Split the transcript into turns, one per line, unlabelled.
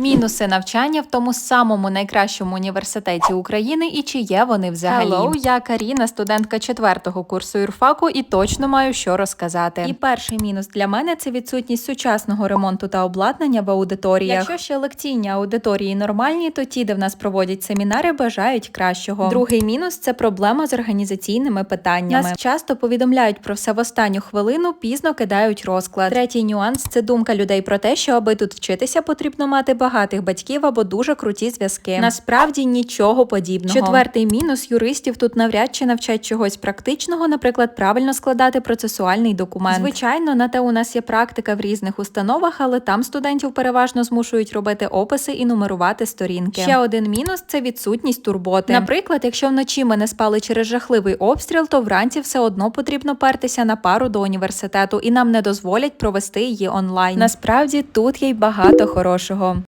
Мінуси навчання в тому самому найкращому університеті України і чи є вони взагалі. Hello, я Каріна, студентка четвертого курсу юрфаку, і точно маю що розказати. І перший мінус для мене це відсутність сучасного ремонту та обладнання в аудиторіях. Якщо ще лекційні аудиторії нормальні, то ті, де в нас проводять семінари, бажають кращого. Другий мінус це проблема з організаційними питаннями. Нас часто повідомляють про все в останню хвилину, пізно кидають розклад. Третій нюанс це думка людей про те, що аби тут вчитися, потрібно мати багатих батьків або дуже круті зв'язки. Насправді нічого подібного. Четвертий мінус юристів тут навряд чи навчать чогось практичного, наприклад, правильно складати процесуальний документ. Звичайно, на те у нас є практика в різних установах, але там студентів переважно змушують робити описи і нумерувати сторінки. Ще один мінус це відсутність турботи. Наприклад, якщо вночі ми не спали через жахливий обстріл, то вранці все одно потрібно пертися на пару до університету, і нам не дозволять провести її онлайн. Насправді тут є й багато хорошого.